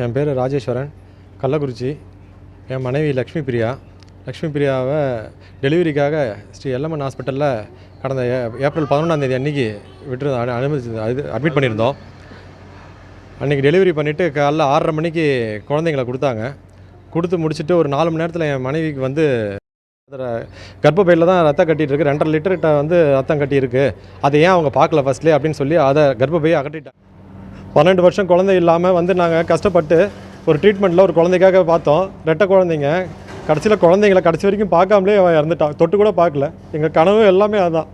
என் பேர் ராஜேஸ்வரன். கள்ளக்குறிச்சி. என் மனைவி லக்ஷ்மி பிரியா லக்ஷ்மி பிரியாவை டெலிவரிக்காக ஸ்ரீ எல்லம்மன் ஹாஸ்பிட்டலில் கடந்த ஏ ஏப்ரல் பதினொன்றாந்தேதி அன்றைக்கி விட்டு அனுமதி இது அட்மிட் பண்ணியிருந்தோம். அன்றைக்கி டெலிவரி பண்ணிவிட்டு காலைல ஆறரை மணிக்கு குழந்தைங்கள கொடுத்தாங்க. கொடுத்து முடிச்சுட்டு ஒரு நாலு மணி நேரத்தில் என் மனைவிக்கு வந்து கர்ப்பப்பையில் தான் ரத்தம் கட்டிகிட்டு இருக்கு ரெண்டரை லிட்டர்கிட்ட வந்து ரத்தம் கட்டியிருக்கு. அதை ஏன் அவங்க பார்க்கல ஃபஸ்ட்லேயே அப்படின்னு சொல்லி அதை கர்ப்பப்பையை அகட்டிட்டாங்க பன்னெண்டு வருஷம் குழந்தை இல்லாமல் வந்து நாங்கள் கஷ்டப்பட்டு ஒரு ட்ரீட்மெண்ட்டில் ஒரு குழந்தைக்காக பார்த்தோம். ரெட்டை குழந்தைங்க. கடைசியில் குழந்தைங்கள கடைசி வரைக்கும் பார்க்காமலே அவன் இறந்துட்டான் தொட்டு கூட பார்க்கல. எங்கள் கனவு எல்லாமே அதான்.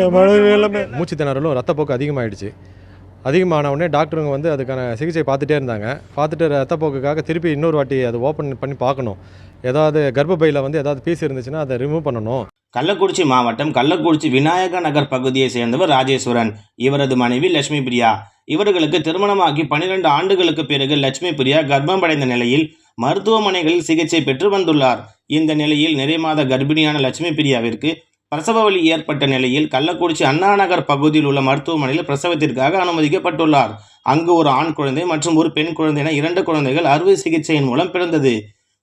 என் மனைவி எல்லாமே. மூச்சு திணறலும் ரத்தப்போக்கு அதிகமாகிடுச்சு அதிகமான உடனே டாக்டருங்க வந்து அதுக்கான சிகிச்சை பார்த்துட்டே இருந்தாங்க. பார்த்துட்டு ரத்தப்போக்குக்காக திருப்பி இன்னொரு வாட்டி அதை ஓப்பன் பண்ணி பார்க்கணும். ஏதாவது கர்ப்பப்பையில் வந்து ஏதாவது பீஸ் இருந்துச்சுன்னா அதை ரிமூவ் பண்ணணும். கள்ளக்குறிச்சி மாவட்டம் கள்ளக்குறிச்சி விநாயக நகர் பகுதியை சேர்ந்தவர் ராஜேஸ்வரன். இவரது மனைவி லட்சுமி பிரியா. இவர்களுக்கு திருமணமாகி பனிரெண்டு ஆண்டுகளுக்கு பிறகு லட்சுமி பிரியா கர்ப்பமடைந்த நிலையில் மருத்துவமனைகளில் சிகிச்சை பெற்று வந்துள்ளார். இந்த நிலையில் நிறைய மாத கர்ப்பிணியான லட்சுமி பிரியாவிற்கு பிரசவ வலி ஏற்பட்ட நிலையில் கள்ளக்குறிச்சி அண்ணா நகர் பகுதியில் உள்ள மருத்துவமனையில் பிரசவத்திற்காக அனுமதிக்கப்பட்டுள்ளார். அங்கு ஒரு ஆண் குழந்தை மற்றும் ஒரு பெண் குழந்தை என இரண்டு குழந்தைகள் அறுவை சிகிச்சையின் மூலம் பிறந்தது.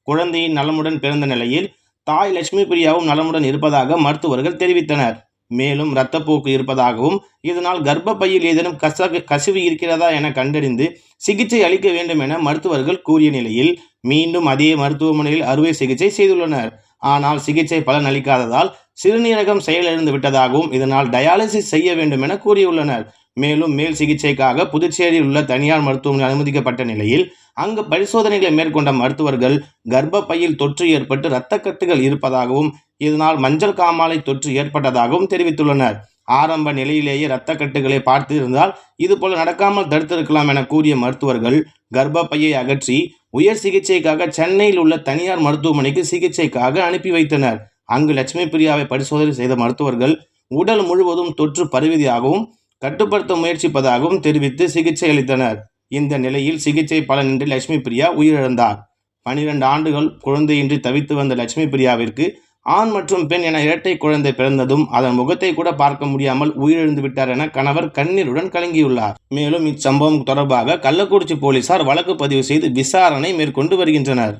குழந்தையின் நலமுடன் பிறந்த நிலையில் தாய் லட்சுமி பிரியாவும் நலமுடன் இருப்பதாக மருத்துவர்கள் தெரிவித்தனர். மேலும் இரத்தப்போக்கு இருப்பதாகவும் இதனால் கர்ப்பப்பையில் ஏதேனும் கச கசிவு இருக்கிறதா என கண்டறிந்து சிகிச்சை அளிக்க வேண்டும் என மருத்துவர்கள் கூறிய நிலையில் மீண்டும் அதே மருத்துவமனையில் அறுவை சிகிச்சை செய்துள்ளனர். ஆனால் சிகிச்சை பலன் அளிக்காததால் சிறுநீரகம் செயலிழந்து விட்டதாகவும் இதனால் டயாலிசிஸ் செய்ய வேண்டும் என கூறியுள்ளனர். மேலும் மேல் சிகிச்சைக்காக புதுச்சேரியில் உள்ள தனியார் மருத்துவமனை அனுமதிக்கப்பட்ட நிலையில் அங்கு பரிசோதனைகளை மேற்கொண்ட மருத்துவர்கள் கர்ப்பப்பையில் தொற்று ஏற்பட்டு இரத்தக்கட்டுகள் இருப்பதாகவும் இதனால் மஞ்சள் காமாலை தொற்று ஏற்பட்டதாகவும் தெரிவித்துள்ளனர். ஆரம்ப நிலையிலேயே இரத்தக்கட்டுகளை பார்த்து இருந்தால் இதுபோல நடக்காமல் தடுத்திருக்கலாம் என கூறிய மருத்துவர்கள் கர்ப்பப்பையை அகற்றி உயர் சிகிச்சைக்காக சென்னையில் உள்ள தனியார் மருத்துவமனைக்கு சிகிச்சைக்காக அனுப்பி வைத்தனர். அங்கு லட்சுமி பிரியாவை பரிசோதனை செய்த மருத்துவர்கள் உடல் முழுவதும் தொற்று பரவியதாகவும் கட்டுப்படுத்த முயற்சிப்பதாகவும் தெரிவித்து சிகிச்சை அளித்தனர். இந்த நிலையில் சிகிச்சை பலனின்றி லட்சுமி பிரியா உயிரிழந்தார். பனிரெண்டு ஆண்டுகள் குழந்தையின்றி தவித்து வந்த லட்சுமி பிரியாவிற்கு ஆண் மற்றும் பெண் என இரட்டை குழந்தை பிறந்ததும் அதன் முகத்தை கூட பார்க்க முடியாமல் உயிரிழந்து விட்டார் என கணவர் கண்ணீருடன் கலங்கியுள்ளார். மேலும் இச்சம்பவம் தொடர்பாக கள்ளக்குறிச்சி போலீசார் வழக்கு பதிவு செய்து விசாரணை மேற்கொண்டு வருகின்றனர்.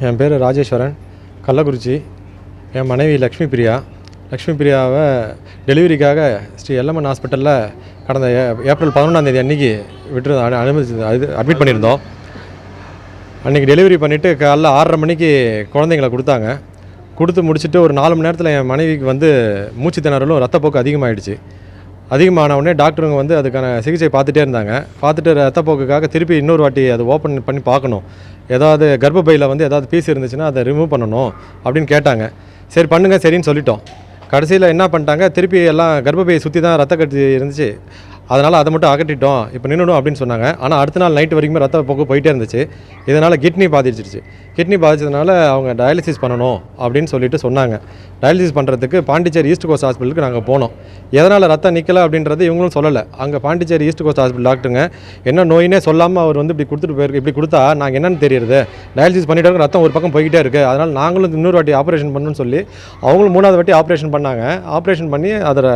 என் பேர் ராஜேஸ்வரன். கள்ளக்குறிச்சி. என் மனைவி லக்ஷ்மி பிரியா. லக்ஷ்மி பிரியாவை டெலிவரிக்காக ஸ்ரீ எல்லம்மன் ஹாஸ்பிட்டலில் கடந்த ஏப்ரல் பதினொன்றாந்தேதி அன்றைக்கி விட்டு அனு அனுமதி இது அட்மிட் பண்ணியிருந்தோம். அன்றைக்கி டெலிவரி பண்ணிவிட்டு காலைல ஆறரை மணிக்கு குழந்தைங்கள கொடுத்தாங்க. கொடுத்து முடிச்சுட்டு ஒரு நாலு மணி நேரத்தில் என் மனைவிக்கு வந்து மூச்சு திணறலும் ரத்தப்போக்கு அதிகமாகிடுச்சு அதிகமான உடனே டாக்டருங்க வந்து அதுக்கான சிகிச்சை பார்த்துட்டே இருந்தாங்க. பார்த்துட்டு ரத்தப்போக்குக்காக திருப்பி இன்னொரு வாட்டி அதை ஓப்பன் பண்ணி பார்க்கணும். ஏதாவது கர்ப்பப்பையில் வந்து ஏதாவது பீஸ் இருந்துச்சுன்னா அதை ரிமூவ் பண்ணணும் அப்படின்னு கேட்டாங்க. சரி பண்ணுங்கள் சரின்னு சொல்லிட்டோம். கடைசியில் என்ன பண்ணிட்டாங்க? திருப்பி எல்லாம் கர்ப்பப்பையை சுற்றி தான் ரத்த கட்டி இருந்துச்சு. அதனால் அதை மட்டும் அகட்டிட்டோம் இப்போ நின்றுடும் அப்படின்னு சொன்னாங்க. ஆனால் அடுத்த நாள் நைட்டு வரைக்குமே ரத்த போக்கு போயிட்டே இருந்துச்சு. இதனால் கிட்னி பாதிச்சிருச்சு. கிட்னி பாதிச்சதுனால அவங்க டயாலிசிஸ் பண்ணணும் அப்படின்னு சொல்லிட்டு சொன்னாங்க. டயாலிசிஸ் பண்ணுறதுக்கு பாண்டிச்சேரி ஈஸ்ட் கோஸ்ட் ஹாஸ்பிட்டலுக்கு நாங்கள் போனோம். எதனால் ரத்தம் நிற்கலை அப்படின்றது இவங்களும் சொல்லலை. அங்கே பாண்டிச்சேரி ஈஸ்ட் கோஸ்ட் ஹாஸ்பிட்டல் டாக்டருங்க என்ன நோயினே சொல்லாமல் அவர் வந்து இப்படி கொடுத்துட்டு போயிருக்கு இப்படி கொடுத்தா நாங்கள் என்னென்னு தெரியுது டயாலிசிஸ் பண்ணிட்டு ரத்தம் ஒரு பக்கம் போய்கிட்டே இருக்குது அதனால் நாங்களும் இன்னொரு வாட்டி ஆப்ரேஷன் பண்ணணும்னு சொல்லி அவங்களும் மூணாவது வாட்டி ஆப்ரேஷன் பண்ணாங்க. ஆப்ரேஷன் பண்ணி அதில்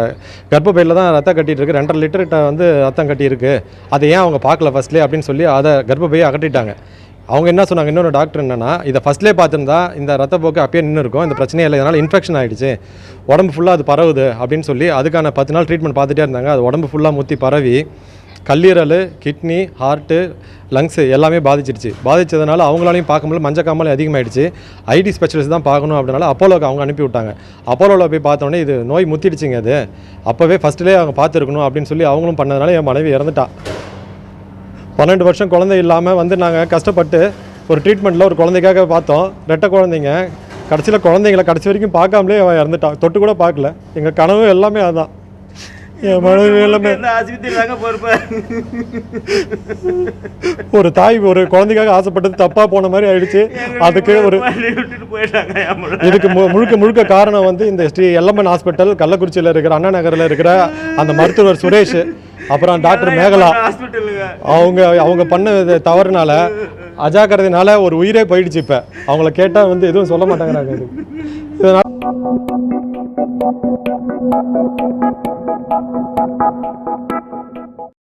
கர்ப்பப்பையில் தான் ரத்தம் கட்டிகிட்டு இருக்கு. ரெண்டரை லிட்டர் வந்து ரத்தம் கட்டி இருக்கு அதை ஏன் அவங்க பார்க்கல ஃபஸ்ட்லேயே அப்படின்னு சொல்லி அதை கர்ப்பப்பையை அகட்டிட்டாங்க அவங்க என்ன சொன்னாங்க? இன்னொரு டாக்டர் என்னென்னா இதை ஃபஸ்ட்லேயே பார்த்துருந்தா இந்த ரத்தப்போக்கு அப்பயே நின்று இருக்கும். இந்த பிரச்சனையே இல்லை. இதனால் இன்ஃபெக்ஷன் ஆகிடுச்சு உடம்பு ஃபுல்லாக அது பரவுது அப்படின்னு சொல்லி அதுக்கான பத்து நாள் ட்ரீட்மெண்ட் பார்த்துட்டே இருந்தாங்க. அது உடம்பு ஃபுல்லாக முற்றி பரவி கல்லீரல் கிட்னி ஹார்ட்டு லங்ஸு எல்லாமே பாதிச்சிருச்சு. பாதித்ததுனால அவங்களாலையும் பார்க்கும்போது மஞ்சக்காமலை அதிகமாகிடுச்சு ஐடி ஸ்பெஷலிஸ்ட் தான் பார்க்கணும் அப்படினால அப்போலோக்கு அவங்க அனுப்பி விட்டாங்க. அப்போலோவில் போய் பார்த்தோன்னே இது நோய் முத்திடுச்சுங்க அது. அப்போவே ஃபஸ்ட்டிலே அவங்க பார்த்துருக்கணும் அப்படின்னு சொல்லி அவங்களும் பண்ணதுனால என் மனைவி இறந்துட்டா. பன்னெண்டு வருஷம் குழந்தை இல்லாமல் வந்து நாங்கள் கஷ்டப்பட்டு ஒரு ட்ரீட்மெண்ட்டில் ஒரு குழந்தைக்காக பார்த்தோம். ரெட்டை குழந்தைங்க. கடைசியில் குழந்தைங்கள கடைசி வரைக்கும் பார்க்காமலே அவன் இறந்துட்டான் தொட்டு கூட பார்க்கல. எங்கள் கனவு எல்லாமே அதுதான் என் மனைவி எல்லாமே பொறுப்பு? ஒரு தாய் ஒரு குழந்தைக்காக ஆசைப்பட்டது தப்பாக போன மாதிரி ஆயிடுச்சு. அதுக்கு ஒரு இதுக்கு முழுக்க முழுக்க காரணம் வந்து இந்த ஸ்ரீ எல்லம்மன் ஹாஸ்பிட்டல் கள்ளக்குறிச்சியில் இருக்கிற அண்ணா நகரில் இருக்கிற அந்த மருத்துவர் சுரேஷ் அப்புறம் டாக்டர் மேகலா. அவங்க அவங்க பண்ண தவறுனால அஜாக்கிரதைனால ஒரு உயிரே போயிடுச்சு இப்போ. அவங்கள கேட்டால் வந்து எதுவும் சொல்ல மாட்டாங்கிறாங்க. இது இதனால Thank you.